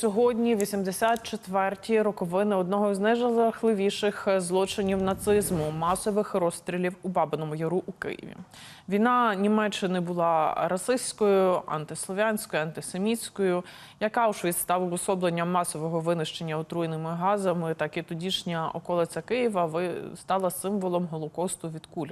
сьогодні 84-ті роковини одного з найжахливіших злочинів нацизму масових розстрілів у Бабиному Яру у Києві. Війна Німеччини була расистською, антислов'янською, антисемітською. Як Аушвіц став уособленням масового винищення отруєними газами, так і тодішня околиця Києва стала символом голокосту від куль.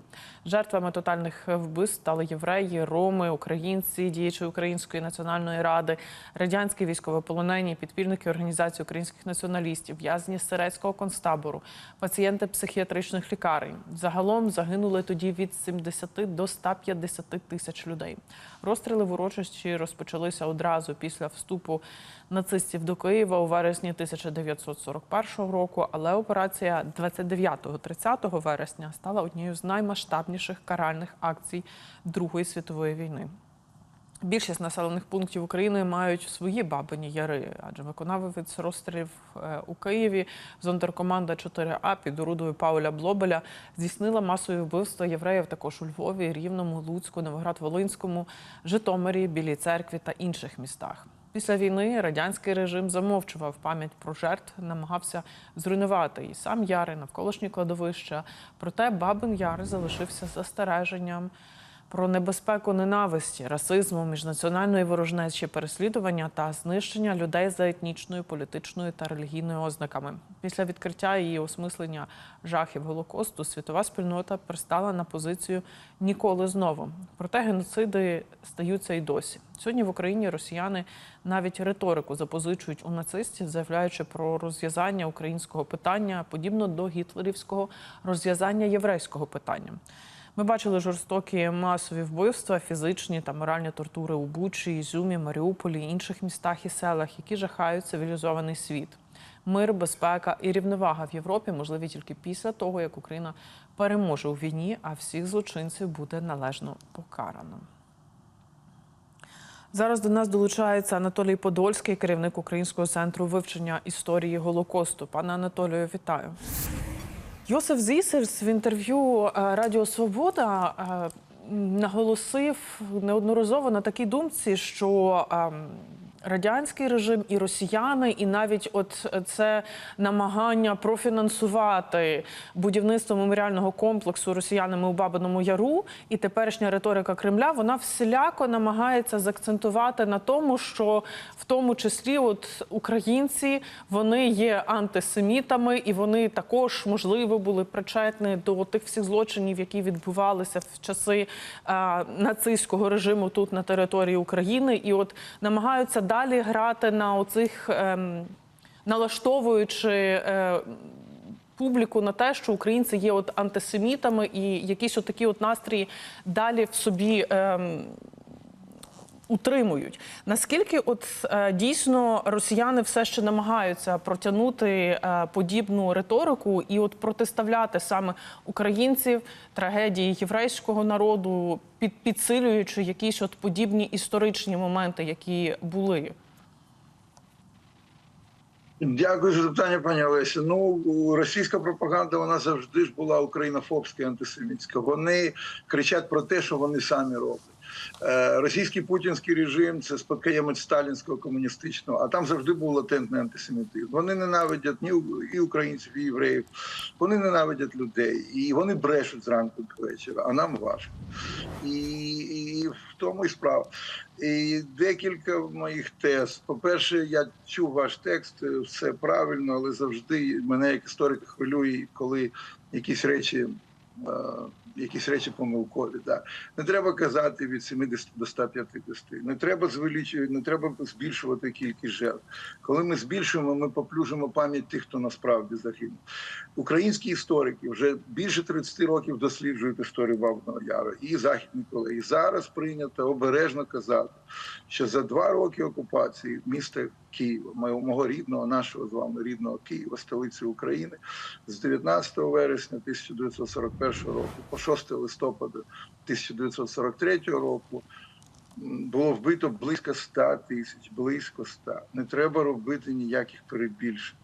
Жертвами тотальних вбивств стали євреї, роми, українці, діячі Української національної ради, радянські військовополонені, підпільники організації українських націоналістів, в'язні Сирецького концтабору, пацієнти психіатричних лікарень. Загалом загинули тоді від 70 до 150 тисяч людей. Розстріли в урочищі розпочалися одразу після вступу нацистів до Києва у вересні 1941 року. Але операція 29-30 вересня стала однією з наймасштабніших каральних акцій Другої світової війни. Більшість населених пунктів України мають свої бабині яри, адже виконавець розстрілів е, у Києві зондеркоманда 4А під орудою Пауля Блобеля здійснила масові вбивства євреїв також у Львові, Рівному, Луцьку, Новоград-Волинському, Житомирі, Білій церкві та інших містах. Після війни радянський режим замовчував пам'ять про жертв, намагався зруйнувати і сам Яри, навколишні кладовища. Проте Бабин Яр залишився застереженням про небезпеку ненависті, расизму, міжнаціональної ворожнечі, переслідування та знищення людей за етнічною, політичною та релігійною ознаками. Після відкриття її осмислення жахів Голокосту світова спільнота пристала на позицію ніколи знову. Проте геноциди стаються й досі. Сьогодні в Україні росіяни навіть риторику запозичують у нацистів, заявляючи про розв'язання українського питання, подібно до гітлерівського розв'язання єврейського питання. Ми бачили жорстокі масові вбивства, фізичні та моральні тортури у Бучі, Ізюмі, Маріуполі, інших містах і селах, які жахають цивілізований світ. Мир, безпека і рівновага в Європі можливі тільки після того, як Україна переможе у війні, а всіх злочинців буде належно покарано. Зараз до нас долучається Анатолій Подольський, керівник Українського центру вивчення історії Голокосту. Пане Анатолію, вітаю. Йосиф Зісерс в інтерв'ю е, Радіо Свобода е, наголосив неодноразово на такій думці, що ем, радянський режим і росіяни, і навіть от це намагання профінансувати будівництво меморіального комплексу росіянами у Бабиному Яру, і теперішня риторика Кремля, вона всіляко намагається заакцентувати на тому, що в тому числі от українці вони є антисемітами, і вони також можливо були причетні до тих всіх злочинів, які відбувалися в часи е, нацистського режиму тут на території України, і от намагаються далі грати на оцих ем, налаштовуючи. Е, Публіку на те, що українці є от антисемітами, і якісь такі от настрії далі в собі ем, утримують. Наскільки от е, дійсно росіяни все ще намагаються протягнути е, подібну риторику і от протиставляти саме українців трагедії єврейського народу, під, підсилюючи якісь от подібні історичні моменти, які були? Дякую за запитання, пані Олесі. Ну російська пропаганда вона завжди ж була українофобська, і антисемітська. Вони кричать про те, що вони самі роблять. Е, Російський путінський режим це спадкоємець сталінського комуністичного, а там завжди був латентний антисемітизм. Вони ненавидять ні і українців, і євреїв. Вони ненавидять людей, і вони брешуть зранку до вечора. А нам важко. І, і в тому і справа. І декілька моїх тез. По-перше, я чув ваш текст, все правильно, але завжди мене як історика хвилює, коли якісь речі. Якісь речі помилкові, да не треба казати від 70 до 150. Не треба звеличувати, не треба збільшувати кількість жертв. Коли ми збільшуємо, ми поплюжимо пам'ять тих, хто насправді загинув. Українські історики вже більше 30 років досліджують історію Бабного Яру і західні колеги. Зараз прийнято обережно казати, що за два роки окупації міста Києва, мого, рідного, нашого з вами рідного Києва, столиці України, з 19 вересня 1941 року по 6 листопада 1943 року було вбито близько 100 тисяч, близько 100. Не треба робити ніяких перебільшень.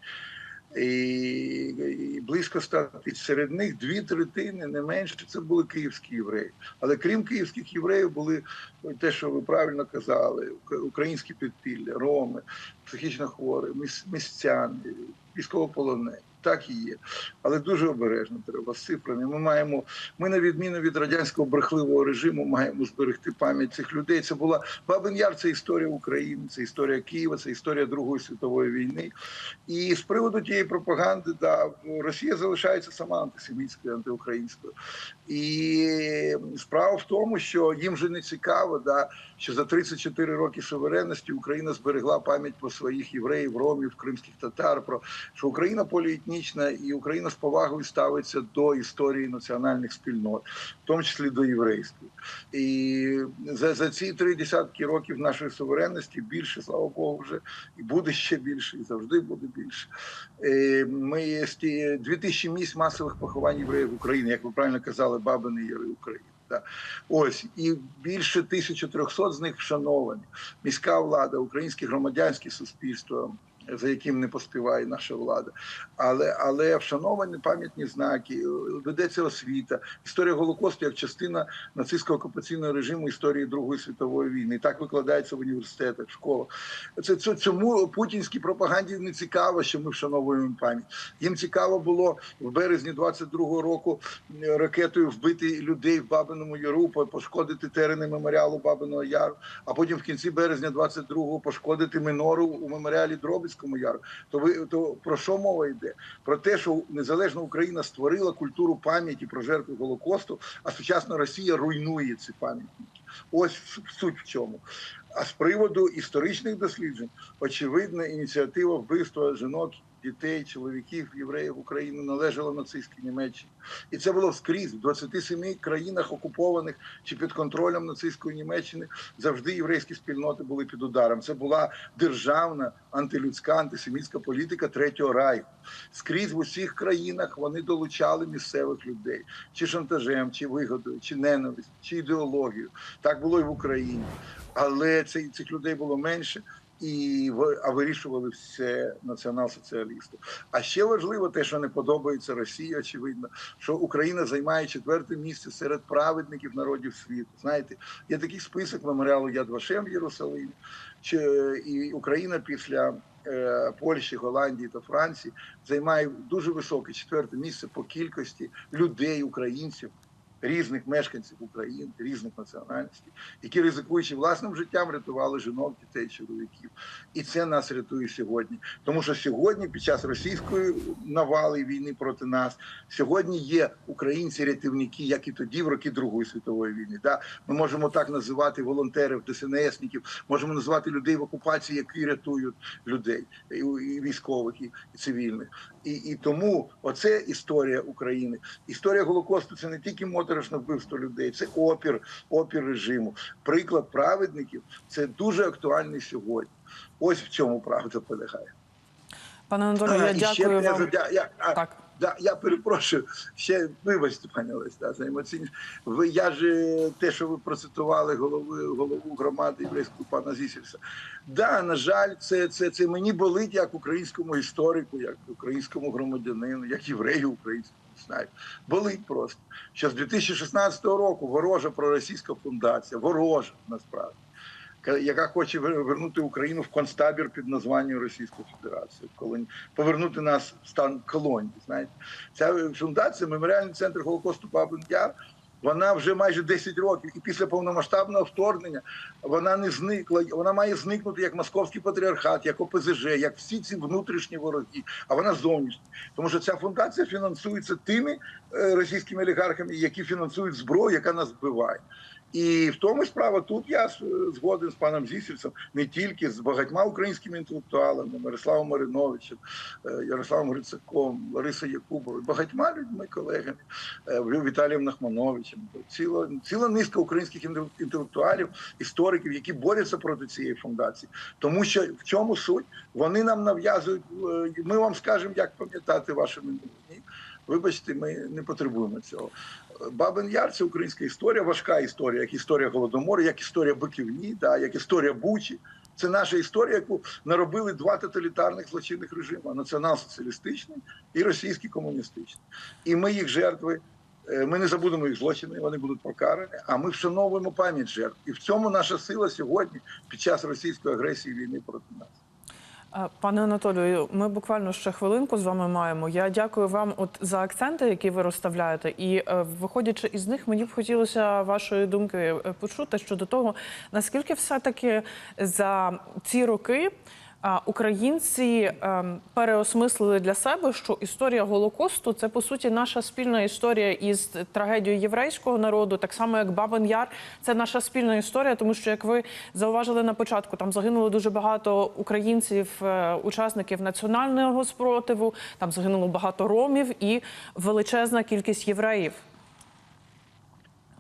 І, близько ста тисяч. Серед них дві третини, не менше, це були київські євреї. Але крім київських євреїв, були те, що ви правильно казали, українські підпілля, роми, психічно хворі, міс- містяни, військовополонені. Так і є, але дуже обережно треба з цифрами. Ми маємо, ми на відміну від радянського брехливого режиму, маємо зберегти пам'ять цих людей. Це була Бабин Яр, це історія України, це історія Києва, це історія Другої світової війни. І з приводу тієї пропаганди, да, Росія залишається сама антисемітською, антиукраїнською. І справа в тому, що їм вже не цікаво, да, що за 34 роки суверенності Україна зберегла пам'ять про своїх євреїв, ромів, кримських татар, про що Україна поліетнічна і Україна з повагою ставиться до історії національних спільнот, в тому числі до єврейської. І за, за ці три десятки років нашої суверенності більше, слава Богу, вже і буде ще більше, і завжди буде більше. Е, Ми є сті- 2000 місць масових поховань євреїв в Україні, як ви правильно казали, Бабини Яри України. Ось і більше 1300 з них вшановані. Міська влада, українське громадянське суспільство, за яким не поспіває наша влада. Але, але вшановані пам'ятні знаки, е, ведеться освіта, історія Голокосту як частина нацистського окупаційного режиму історії Другої світової війни. Так викладається в університетах, в школах. Це, це цьому путінській пропаганді не цікаво, що ми вшановуємо пам'ять. Їм цікаво було в березні 22-го року е, ракетою вбити людей в Бабиному Яру, пошкодити терени меморіалу Бабиного Яру, а потім в кінці березня 22-го пошкодити минору у меморіалі Дробицькому Яру. То ви то про що мова йде? Про те, що незалежна Україна створила культуру пам'яті про жертви Голокосту, а сучасна Росія руйнує ці пам'ятники. Ось суть в чому. А з приводу історичних досліджень, очевидна ініціатива вбивства жінок, дітей, чоловіків, євреїв України належала нацистській Німеччині. І це було скрізь в 27 країнах окупованих чи під контролем нацистської Німеччини завжди єврейські спільноти були під ударом. Це була державна антилюдська антисемітська політика третього райху. Скрізь в усіх країнах вони долучали місцевих людей чи шантажем, чи вигодою, чи ненавистю, чи ідеологією. Так було і в Україні. Але цих людей було менше. І а вирішували все націонал-соціалісти. А ще важливо те, що не подобається Росії, очевидно, що Україна займає четверте місце серед праведників народів світу. Знаєте, є такий список меморіалу Яд Вашем в Єрусалимі, чи і Україна після е, Польщі, Голландії та Франції займає дуже високе четверте місце по кількості людей, українців. Різних мешканців України, різних національностей, які ризикуючи власним життям, рятували жінок, дітей, чоловіків, і це нас рятує сьогодні. Тому що сьогодні, під час російської навали війни проти нас, сьогодні є українці-рятівники, як і тоді, в роки Другої світової війни. Да? Ми можемо так називати волонтерів, ДСНСників, можемо називати людей в окупації, які рятують людей, і, військових, і, цивільних. І, і тому оце історія України. Історія Голокосту це не тільки моторошне вбивство людей, це опір, опір режиму. Приклад праведників це дуже актуальний сьогодні. Ось в цьому правда полягає. Пане Анатолію, я дякую вам. я, я, Так. Да, я перепрошую. Ще вибачте, пані Олесь, да, за емоційність. Ви я ж е, те, що ви процитували голови голову громади єврейського пана Зісельса. Да, на жаль, це, це, це мені болить як українському історику, як українському громадянину, як єврею українському. Знаю, болить просто. Що з 2016 року ворожа проросійська фундація, ворожа насправді, яка хоче вер- вернути Україну в концтабір під названням Російської Федерації, колоні, повернути нас в стан колонії. Знаєте, ця фундація, меморіальний центр Голокосту Яр, вона вже майже 10 років, і після повномасштабного вторгнення вона не зникла. Вона має зникнути як московський патріархат, як ОПЗЖ, як всі ці внутрішні вороги, а вона зовнішня. Тому що ця фундація фінансується тими е, російськими олігархами, які фінансують зброю, яка нас вбиває. І в тому справа тут я згоден з паном Зісельцем не тільки з багатьма українськими інтелектуалами, Мирославом Мариновичем, е, Ярославом Грицаком, Ларисою Якубовою, багатьма людьми, колегами, е, Віталієм Нахмановичем. Ціла, ціла низка українських інтел- інтелектуалів, істориків, які борються проти цієї фундації. Тому що в чому суть? Вони нам нав'язують. е, Ми вам скажемо, як пам'ятати ваше минуле. Вибачте, ми не потребуємо цього. Бабин Яр це українська історія, важка історія, як історія голодомору, як історія Биківні, да, як історія Бучі. Це наша історія, яку наробили два тоталітарних злочинних режими: націонал-соціалістичний і російський комуністичний. І ми їх жертви. е, Ми не забудемо їх злочини, вони будуть покарані. А ми вшановуємо пам'ять жертв. І в цьому наша сила сьогодні під час російської агресії війни проти нас. Пане Анатолію, ми буквально ще хвилинку з вами маємо. Я дякую вам от за акценти, які ви розставляєте. І е, виходячи із них, мені б хотілося вашої думки е, почути щодо того, наскільки все-таки за ці роки. Українці ем, переосмислили для себе, що історія Голокосту це по суті наша спільна історія із трагедією єврейського народу, так само як Бабин Яр. Це наша спільна історія, тому що як ви зауважили на початку, там загинуло дуже багато українців, е, учасників національного спротиву. Там загинуло багато ромів і величезна кількість євреїв.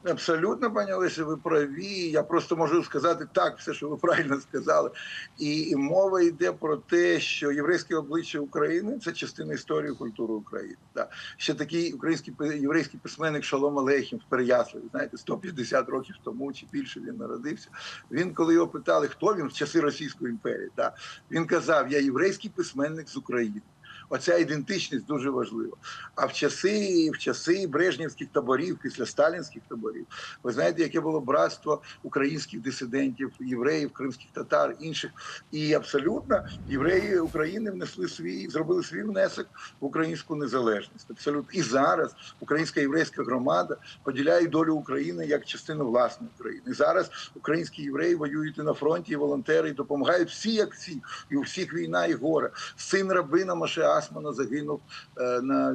Абсолютно, пані Олеся, ви праві. Я просто можу сказати так, все, що ви правильно сказали. І, і мова йде про те, що єврейське обличчя України це частина історії культури України. Да. Ще такий український єврейський письменник Шалом Алейхім в Переяславі, знаєте, 150 років тому чи більше він народився. Він, коли його питали, хто він в часи Російської імперії, да, він казав: Я єврейський письменник з України. Оця ідентичність дуже важлива. А в часи, в часи брежнівських таборів, після сталінських таборів, ви знаєте, яке було братство українських дисидентів, євреїв, кримських татар, інших. І абсолютно євреї України внесли свій, зробили свій внесок в українську незалежність. Абсолютно. І зараз українська єврейська громада поділяє долю України як частину власної України. І зараз українські євреї воюють і на фронті, і волонтери, і допомагають всі, як всі, і у всіх війна і горе. Син рабина Маше Асмана загинув е, на,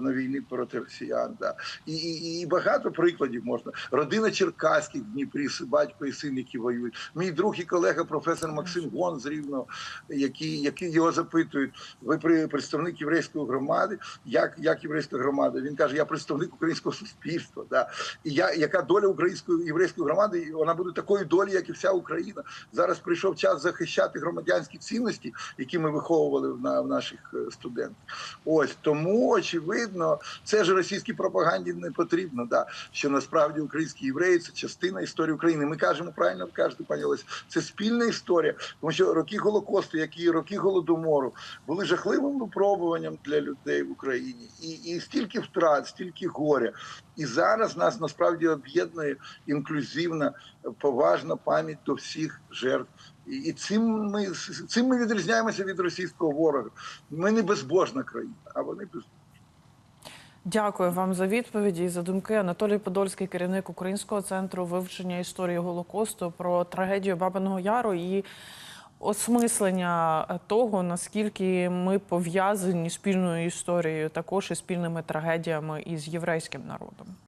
на війні проти росіян. Да. І, і, і багато прикладів можна. Родина Черкаських в Дніпрі, батько і син, які воюють. Мій друг і колега, професор Максим Гон з Рівного, які, які його запитують. Ви при- представник єврейської громади. Як, як єврейська громада? Він каже: я представник українського суспільства. Да. І я, яка доля української єврейської громади? Вона буде такої долі, як і вся Україна. Зараз прийшов час захищати громадянські цінності, які ми виховували в, на, в наших е, студентів. Ось тому очевидно, це ж російській пропаганді не потрібно. Да, що насправді українські євреї це частина історії України. Ми кажемо правильно ви кажете, пані Олесь, це спільна історія, тому що роки голокосту, як і роки голодомору, були жахливим випробуванням для людей в Україні, і, і стільки втрат, стільки горя. І зараз нас насправді об'єднує інклюзивна, поважна пам'ять до всіх жертв. І, цим ми цим ми відрізняємося від російського ворога. Ми не безбожна країна, а вони безбожні. Дякую вам за відповіді і за думки. Анатолій Подольський, керівник Українського центру вивчення історії Голокосту про трагедію Бабиного Яру і осмислення того, наскільки ми пов'язані спільною історією, також і спільними трагедіями із єврейським народом.